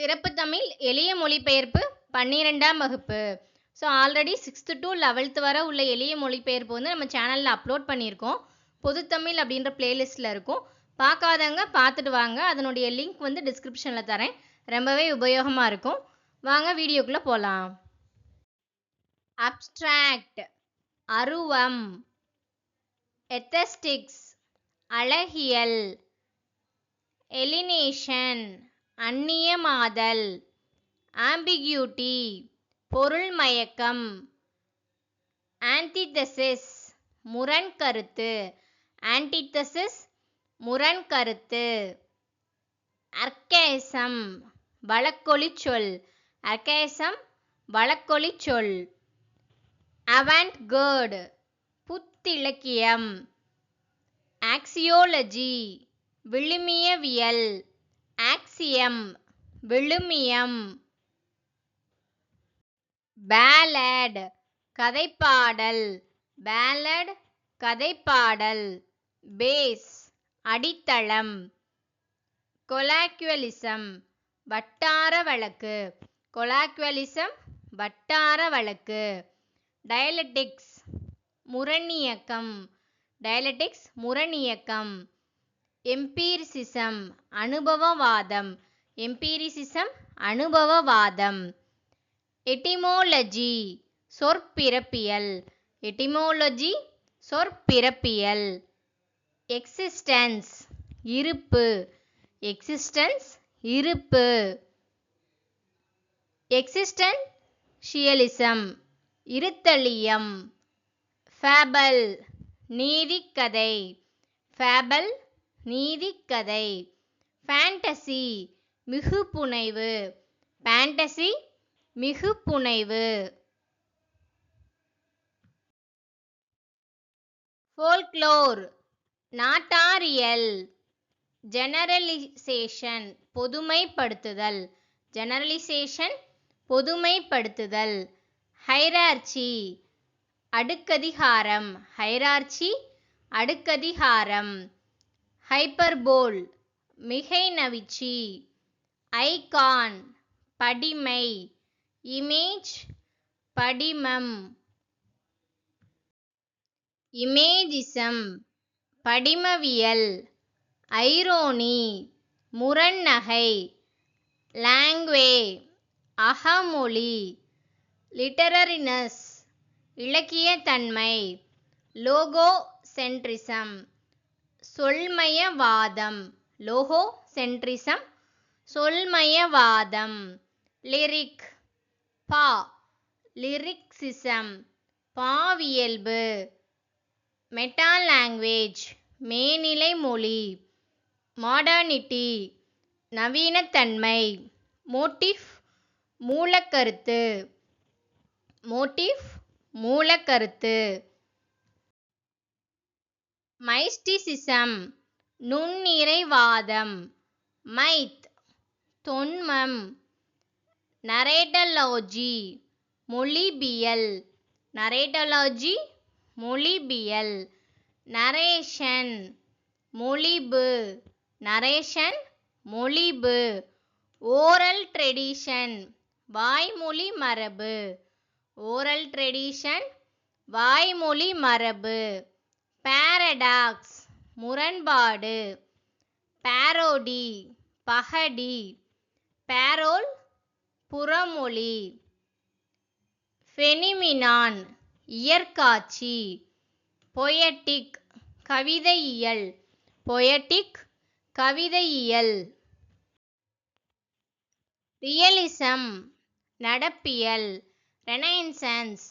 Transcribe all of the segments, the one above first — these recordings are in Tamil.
சிறப்பு தமிழ் எளிய மொழிபெயர்ப்பு பன்னிரெண்டாம் வகுப்பு. So already sixth to twelfth வர உள்ள எளிய மொழிபெயர்ப்பு வந்து நம்ம சேனலில் அப்லோட் பண்ணியிருக்கோம். பொதுத்தமிழ் அப்படின்ற பிளேலிஸ்ட்டில் இருக்கும். பார்க்காதவங்க பார்த்துட்டு வாங்க. அதனுடைய லிங்க் வந்து டிஸ்கிரிப்ஷனில் தரேன். ரொம்பவே உபயோகமாக இருக்கும். வாங்க வீடியோக்குள்ளே போகலாம் அப்ஸ்ட்ராக்ட் அருவம் எத்தஸ்டிக்ஸ் அழகியல் எலினேஷன் அந்நியமாதல். ஆம்பிகியூட்டி பொருள்மயக்கம் ஆன்டிதசிஸ் முரண்கருத்து ஆன்டிதசிஸ் முரண்கருத்து அர்க்கேசம் வழக்கொலி சொல். அர்க்கேசம் வழக்கொலி சொல். அவண்ட் கேர்டு புத்திலக்கியம். ஆக்சியோலஜி விழுமியவியல். ஆக்சியம் விழுமியம் பேலட் கதைப்பாடல் பேலட் கதைப்பாடல் பேஸ் அடித்தளம் கொலாக்குவலிசம் வட்டார வழக்கு கொலாக்குவலிசம் வட்டார வழக்கு டயலட்டிக்ஸ் முரணியக்கம் டயலட்டிக்ஸ் முரணியக்கம் எம்பீரிசிசம் அனுபவவாதம். எம்பீரிசிசம் அனுபவவாதம். எட்டிமோலஜி சொற்பிறப்பியல். எட்டிமோலஜி சொற்பிறப்பியல். எக்ஸிஸ்டன்ஸ் இருப்பு. எக்ஸிஸ்டன்ஸ் இருப்பு. எக்ஸிஸ்டன்ஷியலிசம் இருத்தலியம். ஃபேபல் நீதிக்கதை. ஃபேபல் நீதிக்கதை. ஃபேண்டசி மிகுப்புனைவு ஃபேண்டசி மிகுப்புனைவு ஃபோல்க்ளோர் நாட்டாரியல். ஜெனரலிசேஷன் பொதுமைப்படுத்துதல். ஜெனரலிசேஷன் பொதுமைப்படுத்துதல். ஹைரார்ச்சி அடுக்கதிகாரம். ஹைரார்ச்சி அடுக்கதிகாரம். ஹைப்பர்போல் மிகை நவிச்சி ஐகான் படிமை. இமேஜ் படிமம். இமேஜிசம் படிமவியல். ஐரோனி முரண்நகை. லாங்குவே அகமொழி. லிட்டரரினஸ் இலக்கியத்தன்மை. லோகோ சென்ட்ரிசம் சொல்மயவாதம். Logocentrism. சொல்மயவாதம். லிரிக். பா. லிரிக்ஸிசம் பாவியல்பு. Metalanguage. மேனிலை மொழி. மாடர்னிட்டி. நவீனத்தன்மை. மோட்டிஃப். மூலக்கருத்து. மோட்டிஃப். மூலக்கருத்து. மைஸ்டிசிசம் நுண்ணிறைவாதம் மைத் தொன்மம் நரேட்டலாஜி மொழிபியல் நரேட்டலாஜி மொழிபியல் நரேஷன் மொழிபு நரேஷன் மொழிபு ஓரல் ட்ரெடிஷன் வாய்மொழி மரபு ஓரல் ட்ரெடிஷன் வாய்மொழி மரபு. பாரடாக்ஸ் முரண்பாடு. பாரோடி பகடி. பேரோல் புறமொழி. ஃபெனிமினான் இயற்காட்சி. பொயட்டிக் கவிதையியல். பொயட்டிக் கவிதையியல். ரியலிசம் நடப்பியல். ரெனைன்சன்ஸ்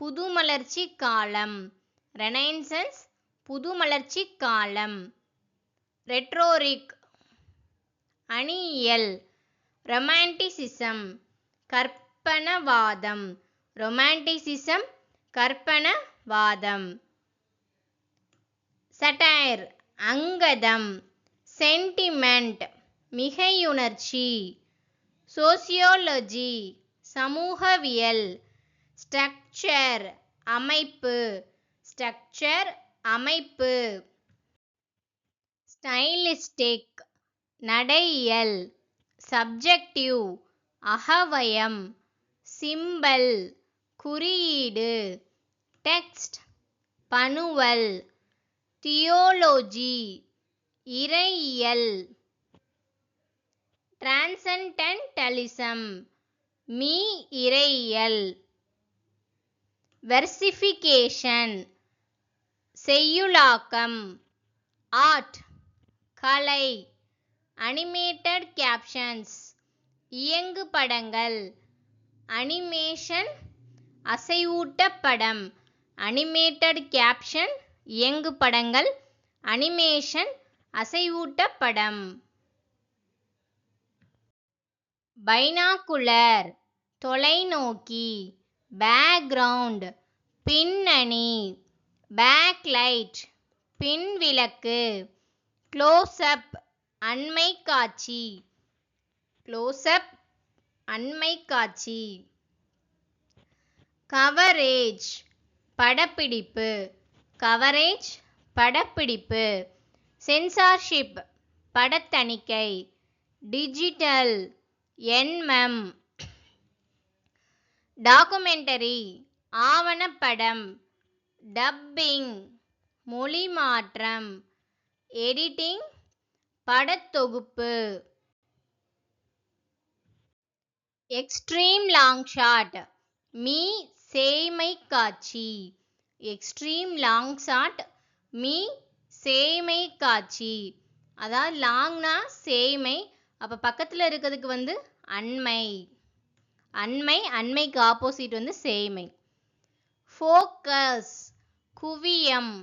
புதுமலர்ச்சி காலம். ரெனைன்சன்ஸ் புதுமலர்ச்சி காலம். ரெட்ரோரிக் அணியியல். ரொமான்டிசிசம் கற்பனவாதம். ரொமான்டிசிசம் கற்பனவாதம். சட்டைர் அங்கதம். சென்டிமெண்ட் மிகையுணர்ச்சி. சோசியோலஜி சமூகவியல். ஸ்ட்ரக்சர் அமைப்பு. ஸ்ட்ரக்சர் அமைப்பு. ஸ்டைலிஸ்டிக் நடையியல் சப்ஜெக்டிவ் அகவயம் சிம்பல் குறியீடு டெக்ஸ்ட் பனுவல் தியோலோஜி இறையியல் டிரான்சன்டென்டலிசம் மீ இறையியல் வெர்சிஃபிகேஷன் செய்யுளாக்கம். ஆர்ட் கலை அனிமேட்டட் கேப்ஷன்ஸ் இயங்கு படங்கள் அனிமேஷன் அசைவூட்ட படம் அனிமேட்டட் கேப்ஷன் இயங்கு படங்கள் அனிமேஷன் அசைவூட்ட படம். பைனாகுலர் தொலைநோக்கி பேக்ரவுண்ட் பின்னணி. பேக்லைட் பின்விளக்கு க்ளோஸ்அப் அண்மை காட்சி. க்ளோஸ்அப் அண்மை காட்சி. கவரேஜ் படப்பிடிப்பு. கவரேஜ் படப்பிடிப்பு. சென்சார்ஷிப் படத்தணிக்கை. டிஜிட்டல் என்மம் டாக்குமெண்டரி ஆவணப்படம். டப்பிங் மொழி மாற்றம் எடிட்டிங் படத்தொகுப்பு. எக்ஸ்ட்ரீம் லாங் ஷாட் மீ சேமை காட்சி. எக்ஸ்ட்ரீம் லாங் ஷாட் மீ சேமை காட்சி. அதாவது லாங்னா சேமை அப்போ பக்கத்தில் இருக்கிறதுக்கு வந்து அண்மை. அண்மை அண்மைக்கு ஆப்போசிட் வந்து சேமை. ஃபோக்கஸ் குவியம்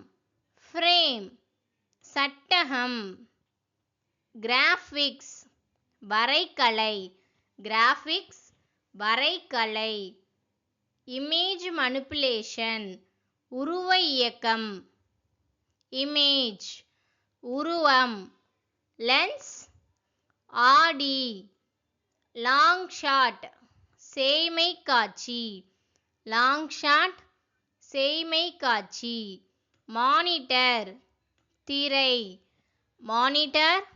ஃப்ரேம் சட்டகம் கிராஃபிக்ஸ் வரைகலை கிராஃபிக்ஸ் வரைகலை இமேஜ் மனுப்புலேஷன் உருவ இயக்கம் இமேஜ் உருவம் லென்ஸ் ஆடி லாங் ஷாட் சேமை காட்சி லாங் ஷாட் சேய்மை காட்சி. மானிட்டர் திரை. மானிட்டர்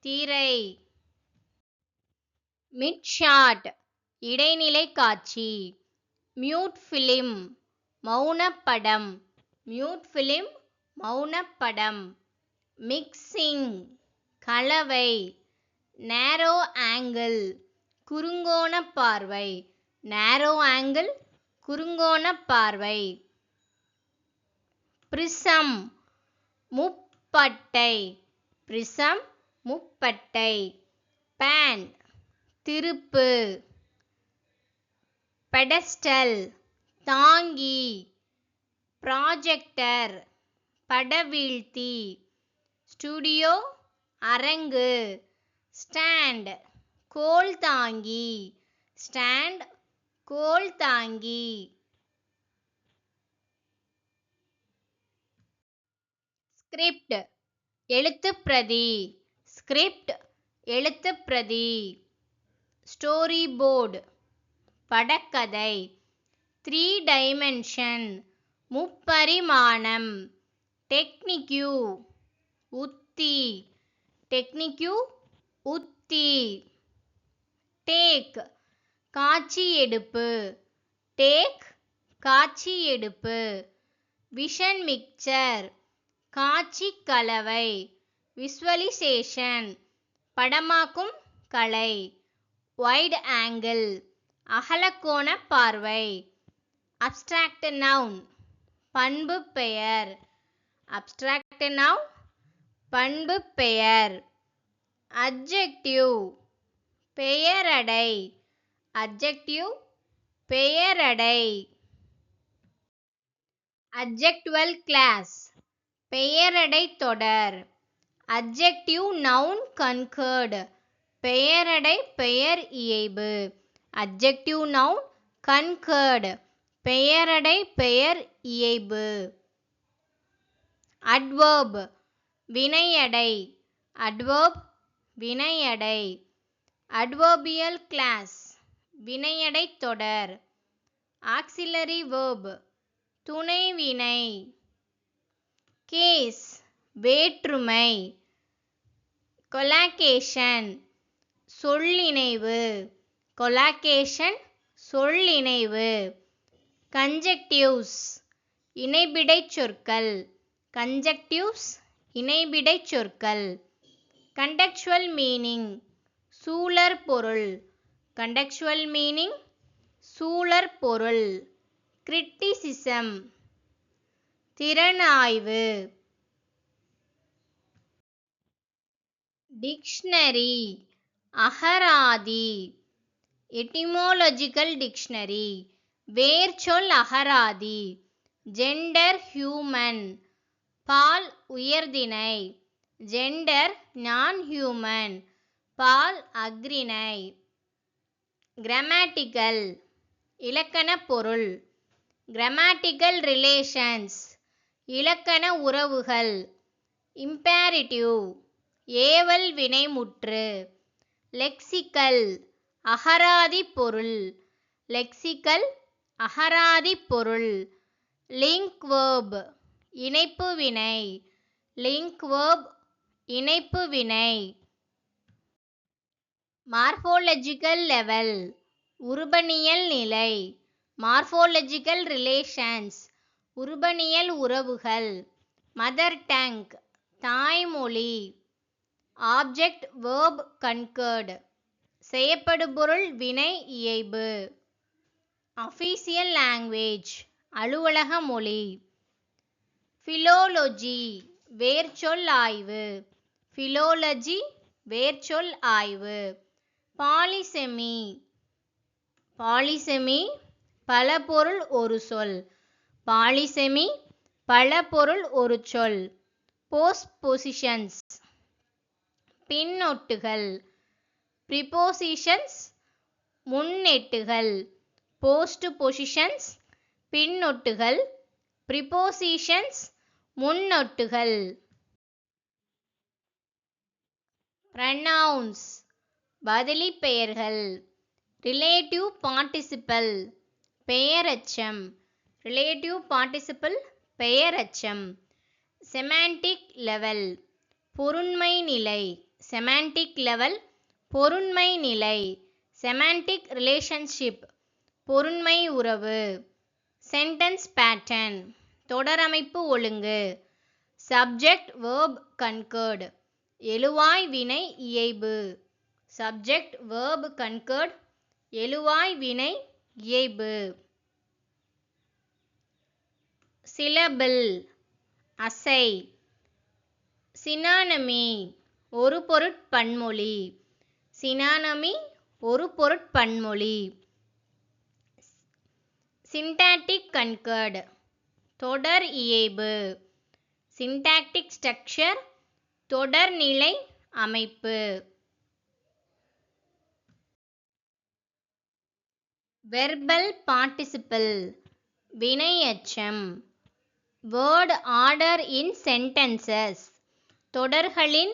திரை. மிட்ஷாட் இடைநிலை காட்சி. மியூட் ஃபிலிம் மௌனப்படம். மியூட் ஃபிலிம் மௌனப்படம். மிக்சிங் கலவை. நேரோ ஆங்கிள் குறுங்கோண பார்வை. நேரோ ஆங்கிள் குறுங்கோண பார்வை. பிரிசம் முப்பட்டை. பிரிசம் முப்பட்டை. பேன் திருப்பு. பெடஸ்டல் தாங்கி. ப்ராஜெக்டர் படவீழ்த்தி. ஸ்டுடியோ அரங்கு. ஸ்டாண்ட் கோல் தாங்கி. ஸ்டாண்ட் கோல் தாங்கி. ஸ்கிரிப்ட் எழுத்துப்பிரதி. ஸ்கிரிப்ட் எழுத்துப்பிரதி. ஸ்டோரி போர்டு படக்கதை. த்ரீ டைமென்ஷன் முப்பரிமாணம். டெக்னிக்யூ உத்தி. டெக்னிக்யூ உத்தி. டேக் காட்சி எடுப்பு. டேக் காட்சி எடுப்பு. விஷன் மிக்சர் காட்சி கலவை விஸ்வலிசேஷன் படமாக்கும் கலை வைட் ஆங்கிள் அகலக்கோண பார்வை அப்ஸ்ட்ராக்ட் நவுன் பண்பு பெயர் அப்ஸ்ட்ராக்ட் நவுன் பண்பு பெயர் அப்ஜெக்டிவ் பெயரடை அப்ஜெக்டிவ் பெயரடை அப்ஜெக்டுவல் கிளாஸ் பெயரடை தொடர். அப்ஜெக்டிவ் நவுன் கன்கர்டு பெயரடை பெயர் இயைபு. அப்ஜெக்டிவ் நவுன் கன்கர்டு பெயரடை பெயர் இயைபு. அட்வர்ப் வினையடை. அட்வர்ப் வினையடை. அட்வர்பியல் கிளாஸ் வினையடை தொடர். ஆக்சிலரி வேர்ப் துணை வினை கேஸ் வேற்றுமை கொலாகேஷன் சொல்லிணைவு கொலாகேஷன் சொல்லிணைவு கன்ஜெக்டிவ்ஸ் இணைபிடைச் சொற்கள் கன்ஜெக்டிவ்ஸ் இணைபிடைச் சொற்கள் கண்டக்சுவல் மீனிங் சூழற் பொருள் கண்டக்சுவல் மீனிங் சூழற் பொருள் கிரிட்டிசிசம் திறனாய்வு டிக்ஷனரி. அகராதி. Etymological dictionary. வேர்ச்சொல் அகராதி. Gender human. பால் உயர்தினை ஜெண்டர் நான் ஹியூமன். பால் அக்ரிணை கிராமட்டிக்கல். இலக்கண பொருள். Grammatical relations. இலக்கண உறவுகள். இம்பேரிட்டிவ் ஏவல் வினைமுற்று. லெக்சிக்கல் அகராதி பொருள் லெக்சிக்கல் அகராதி பொருள் லிங்க் வேர்ப் இணைப்பு வினை. லிங்க் வேர்ப் இணைப்பு வினை. மார்ஃபோலஜிக்கல் லெவல் உருபனியல் நிலை. மார்ஃபோலஜிக்கல் ரிலேஷன்ஸ் உருபனியல் உறவுகள். மதர் டேங்க் தாய்மொழி. ஆப்ஜெக்ட் வேர்ப் கன்கர்டு செய்யப்படுபொருள் வினை இயைபு. அஃபீசியல் லாங்குவேஜ் அலுவலக மொழி. ஃபிலோலொஜி வேர்ச்சொல் ஆய்வு. ஃபிலோலஜி வேர்ச்சொல் ஆய்வு. பாலிசெமி பாலிசெமி பல பொருள் ஒரு சொல். பாலிசெமி பல பொருள் ஒரு சொல். போஸ்ட் பொசிஷன்ஸ் பின்னொட்டுகள். ப்ரிபோசிஷன்ஸ் முன்னெட்டுகள். போஸ்ட் பொசிஷன்ஸ் பின்னொட்டுகள். ப்ரிபோசிஷன்ஸ் முன்னொட்டுகள். ப்ரனவுன்ஸ் பதிலி பெயர்கள். ரிலேட்டிவ் பார்ட்டிசிபல் பெயரச்சம். ரிலேட்டிவ் பார்ட்டிசிபல் பெயரச்சம் செமாண்டிக் லெவல் பொருண்மை நிலை. செமாண்டிக் லெவல் பொருண்மை நிலை. செமாண்டிக் ரிலேஷன்ஷிப் பொருண்மை உறவு. சென்டென்ஸ் பேட்டர்ன் தொடரமைப்பு ஒழுங்கு. சப்ஜெக்ட் வேர்ப் கன்கர்டு எழுவாய் வினை இயைபு. சப்ஜெக்ட் வேர்ப் கன்கர்ட் எழுவாய் வினை இயைபு. சிலபில் அசை சினானமி ஒரு பொருட்பன்மொழி சினானமி ஒரு பொருட்பன்மொழி சின்டாக்டிக் கன்கர்ட் தொடர் இயைபு சின்டாக்டிக் ஸ்ட்ரக்சர் தொடர்நிலை அமைப்பு. வெர்பல் பார்ட்டிசிபிள் வினையச்சம் வேர்ட் ஆர்டர் இன் சென்டென்சஸ் தொடர்களின்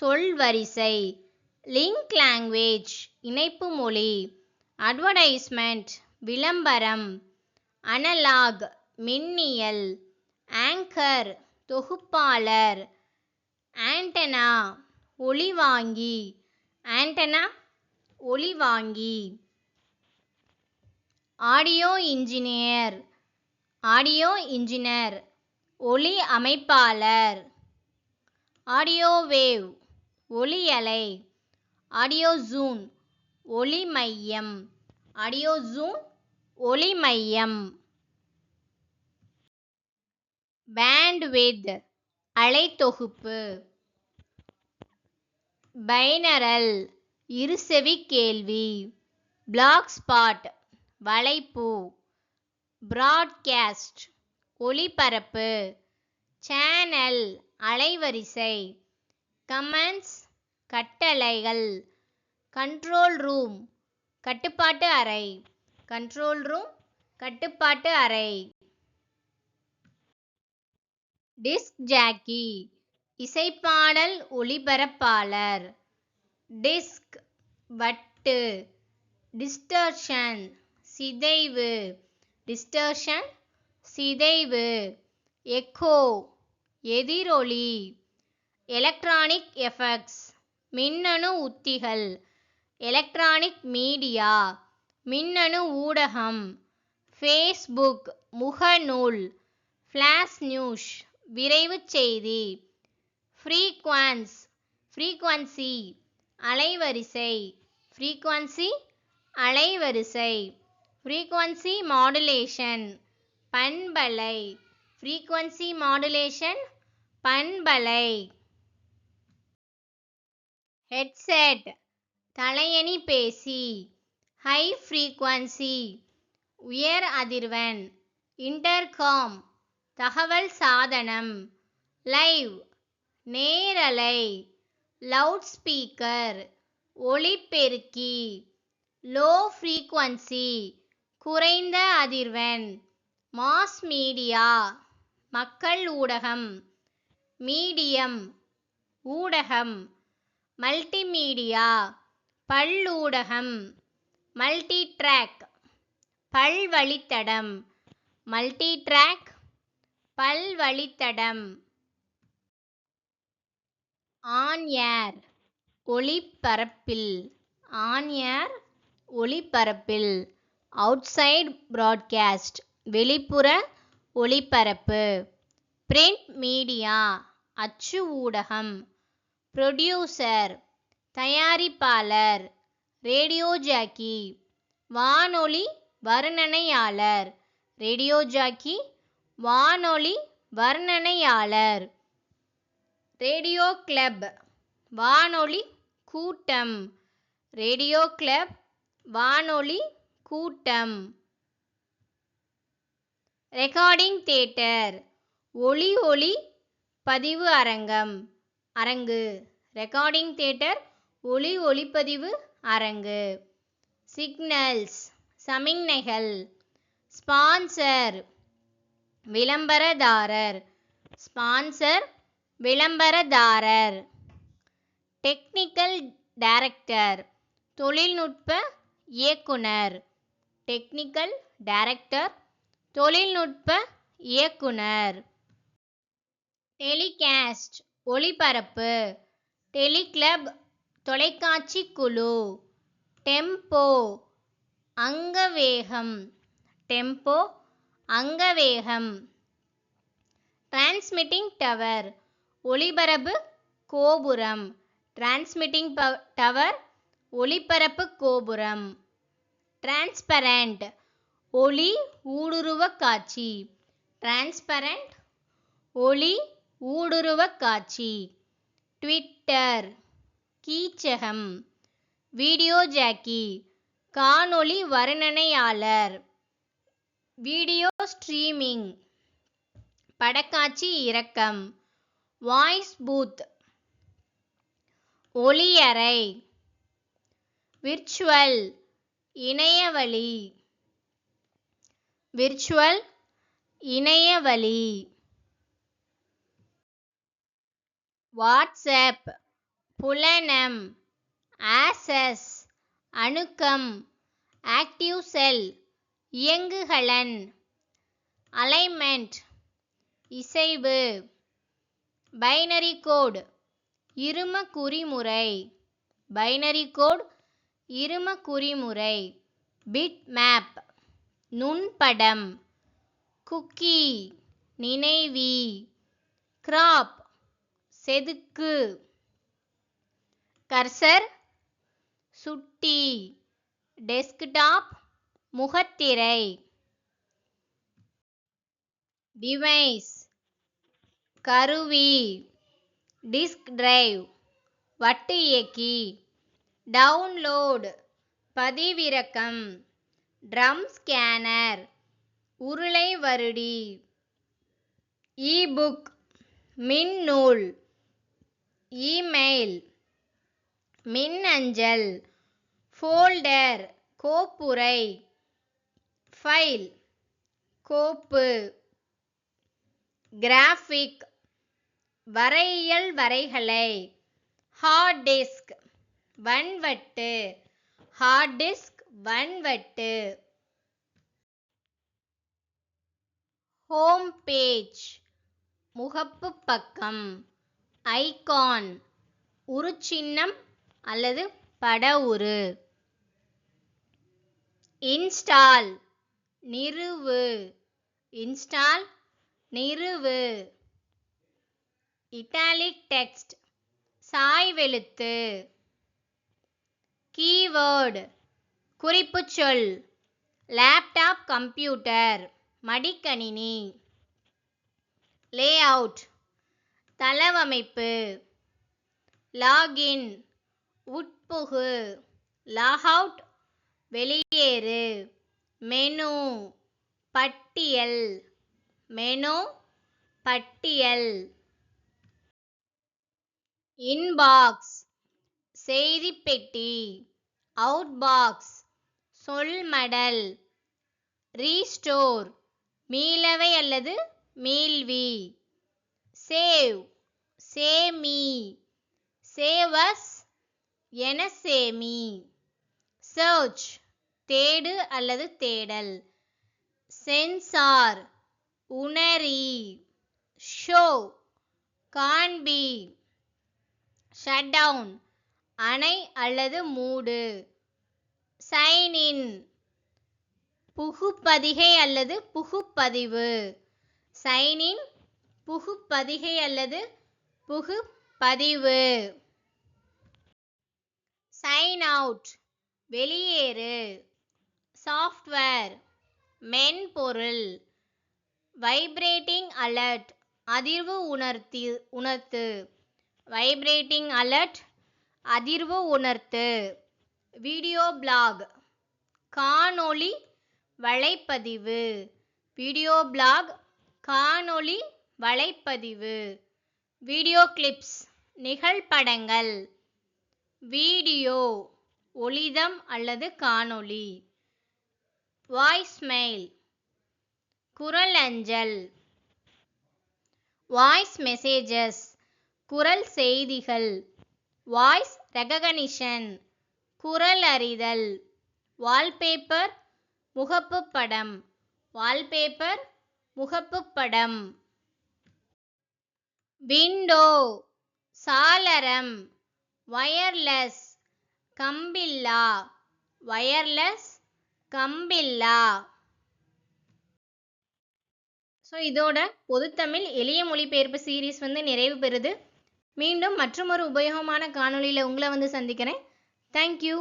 சொல்வரிசை லிங்க் லாங்குவேஜ் இணைப்பு மொழி. அட்வர்டைஸ்மெண்ட் விளம்பரம். அனலாக் மின்னியல். ஆங்கர் தொகுப்பாளர். ஆண்டனா ஒளிவாங்கி. ஆண்டனா ஒளிவாங்கி. ஆடியோ இன்ஜினியர் ஆடியோ இன்ஜினியர் ஒளி அமைப்பாளர். ஆடியோ வேவ் ஒளி அலை. ஆடியோ ஜூன் ஒளி மையம். ஆடியோ ஜூன் ஒளி மையம். பேண்ட்வித் அலைத்தொகுப்பு பைனரல் இருசெவி கேள்வி. பிளாக் ஸ்பாட் வலைப்பூ. பிராட்காஸ்ட் ஒளிபரப்பு சேனல் அலைவரிசை கமெண்ட்ஸ் கட்டளைகள் கண்ட்ரோல் ரூம் கட்டுப்பாட்டு அறை கண்ட்ரோல் ரூம் கட்டுப்பாட்டு அறை. டிஸ்க் ஜாக்கி இசைப்பாடல் ஒளிபரப்பாளர். டிஸ்க் வட்டு டிஸ்டர்ஷன் சிதைவு. டிஸ்டர்ஷன் சிதைவு எக்கோ எதிரொலி எலக்ட்ரானிக் எஃபெக்ட்ஸ் மின்னணு உத்திகள் எலக்ட்ரானிக் மீடியா மின்னணு ஊடகம் ஃபேஸ்புக் முகநூல் ஃப்ளாஷ் நியூஸ் விரைவு செய்தி ஃப்ரீக்வன்ஸ் ஃப்ரீக்வன்சி அலைவரிசை ஃப்ரீக்வன்சி அலைவரிசை. ஃப்ரீக்வன்சி மாடுலேஷன் பண்பலை. ஃப்ரீக்வன்சி மாடுலேஷன் பண்பலை. ஹெட்செட் தலையணி பேசி. ஹை ஃப்ரீக்வன்சி உயர் அதிர்வெண். இன்டர்காம் தகவல் சாதனம். லைவ் நேரலை. லவுட் ஸ்பீக்கர் ஒளிப்பெருக்கி. லோ ஃப்ரீக்வன்சி குறைந்த அதிர்வெண். மாஸ் மீடியா மக்கள் ஊடகம். மீடியம் ஊடகம். மல்டிமீடியா பல்லூடகம் மல்டி ட்ராக் பல்வழித்தடம் மல்டி ட்ராக் பல்வழித்தடம் ஆன் ஏர் ஒளிபரப்பில் ஆன் ஏர் ஒளிபரப்பில் அவுட்சைட் ப்ராட்காஸ்ட் வெளிப்புற ஒளிபரப்பு. பிரிண்ட் மீடியா அச்சு ஊடகம். ப்ரொடியூசர் தயாரிப்பாளர். ரேடியோ ஜாக்கி வானொலி வர்ணனையாளர். ரேடியோ ஜாக்கி வானொலி வர்ணனையாளர். ரேடியோ கிளப் வானொலி கூட்டம். ரேடியோ கிளப் வானொலி கூட்டம். ரெக்கார்டிங் தியேட்டர் ஒளி ஒளி பதிவு அரங்கம். அரங்கு. ரெக்கார்டிங் தியேட்டர் ஒளி ஒளிப்பதிவு அரங்கு. சிக்னல்ஸ் சமிக்ஞைகள். ஸ்பான்சர் விளம்பரதாரர். ஸ்பான்சர் விளம்பரதாரர். டெக்னிக்கல் டைரக்டர் தொழில்நுட்ப இயக்குனர். டெக்னிக்கல் டைரக்டர் தொழில்நுட்ப இயக்குனர். டெலிகாஸ்ட் ஒளிபரப்பு. டெலிகிளப் தொலைக்காட்சி குழு. டெம்போ அங்கவேகம். டெம்போ அங்கவேகம். டிரான்ஸ்மிட்டிங் டவர் ஒளிபரப்பு கோபுரம். டிரான்ஸ்மிட்டிங் டவர் ஒளிபரப்பு கோபுரம். டிரான்ஸ்பரண்ட் ஒளி ஊடுருவ காட்சி. டிரான்ஸ்பரண்ட் ஒளி ஊடுருவ காட்சி. ட்விட்டர் கீச்சகம். வீடியோ ஜாக்கி காணொளி வர்ணனையாளர். வீடியோ ஸ்ட்ரீமிங் படக்காட்சி இறக்கம். வாய்ஸ் பூத் ஒளியறை. விர்ச்சுவல் இணையவழி. விர்ச்சுவல் இணையவழி. வாட்ஸ்அப் புலனம் ஆசஸ் அணுக்கம் ஆக்டிவ் செல் இயங்குகலன் அலைன்மெண்ட் இசைவு பைனரி கோட் இரும குறிமுறை பைனரி கோட் இரும குறிமுறை பிட் மேப் நுண்படம். குக்கி நினைவி. கிராப் செதுக்கு. கர்சர் சுட்டி. டெஸ்க்டாப் முகத்திரை. டிவைஸ் கருவி. டிஸ்க் டிரைவ் வட்டு இயக்கி. டவுன்லோடு. பதிவிறக்கம். Drum scanner. உருளை வருடி. இபுக். மின்னூல். இமெயில். மின்னஞ்சல். ஃபோல்டர். கோப்புரை. ஃபைல். கோப்பு. கிராஃபிக். வரையியல் வரைகலை. Hard disk. வன்வட்டு. ஹார்ட் டிஸ்க் வன்வட்டு. ஹோம் பேஜ் முகப்பு பக்கம். ஐகான் உருச்சின்னம் அல்லது பட உரு. இன்ஸ்டால் நிறுவு. இன்ஸ்டால் நிறுவு. இட்டாலிக் டெக்ஸ்ட் சாய்வெழுத்து. கீவேர்டு. குறிப்புச் சொல். Laptop computer. மடிக்கணினி. லேஅவுட். தளவமைப்பு. லாகின். உட்புகு. லாகவுட். வெளியேறு. மெனு. பட்டியல். மெனு. பட்டியல். இன்பாக்ஸ். செய்திப்பெட்டி. அவுட்பாக்ஸ் சொல்மடல். ரீஸ்டோர் மீளவை அல்லது மீள்வி. சேவ் சேமி. சேவஸ் என சேமி. சர்ச் தேடு அல்லது தேடல். சென்சார் உணரி. ஷோ காண்பி. ஷட்டவுன் அணை அல்லது மூடு? சைனின் புகுப்பதிகை அல்லது புகுப்பதிவு? சைனின் புகுப்பதிகை அல்லது புகுப்பதிவு? சைன் அவுட் வெளியேறு. சாஃப்ட்வேர் மென்பொருள். வைப்ரேட்டிங் அலர்ட் அதிர்வு உணர்த்தி உணர்த்து. வைப்ரேட்டிங் அலர்ட் அதிர்வு உணர்த்து. Video blog. காணொளி வலைப்பதிவு. Video blog. காணொளி வலைப்பதிவு. Video clips. நிகழ்படங்கள். வீடியோ. ஒளிதம் அல்லது காணொளி. வாய்ஸ்மெயில். குரல் அஞ்சல் வாய்ஸ் மெசேஜஸ். குரல் செய்திகள். Voice recognition. குரல் அறிதல் வால்பேப்பர் முகப்பு படம். வால்பேப்பர் முகப்பு படம். விண்டோ. சாளரம். வயர்லெஸ். கம்பில்லா. வயர்லெஸ் கம்பில்லா. ஸோ இதோட பொதுத்தமிழ் எளிய மொழிபெயர்ப்பு சீரீஸ் வந்து நிறைவு பெறுது. மீண்டும் மற்றொரு உபயோகமான காணொளியில் உங்களை வந்து சந்திக்கிறேன். தேங்க்யூ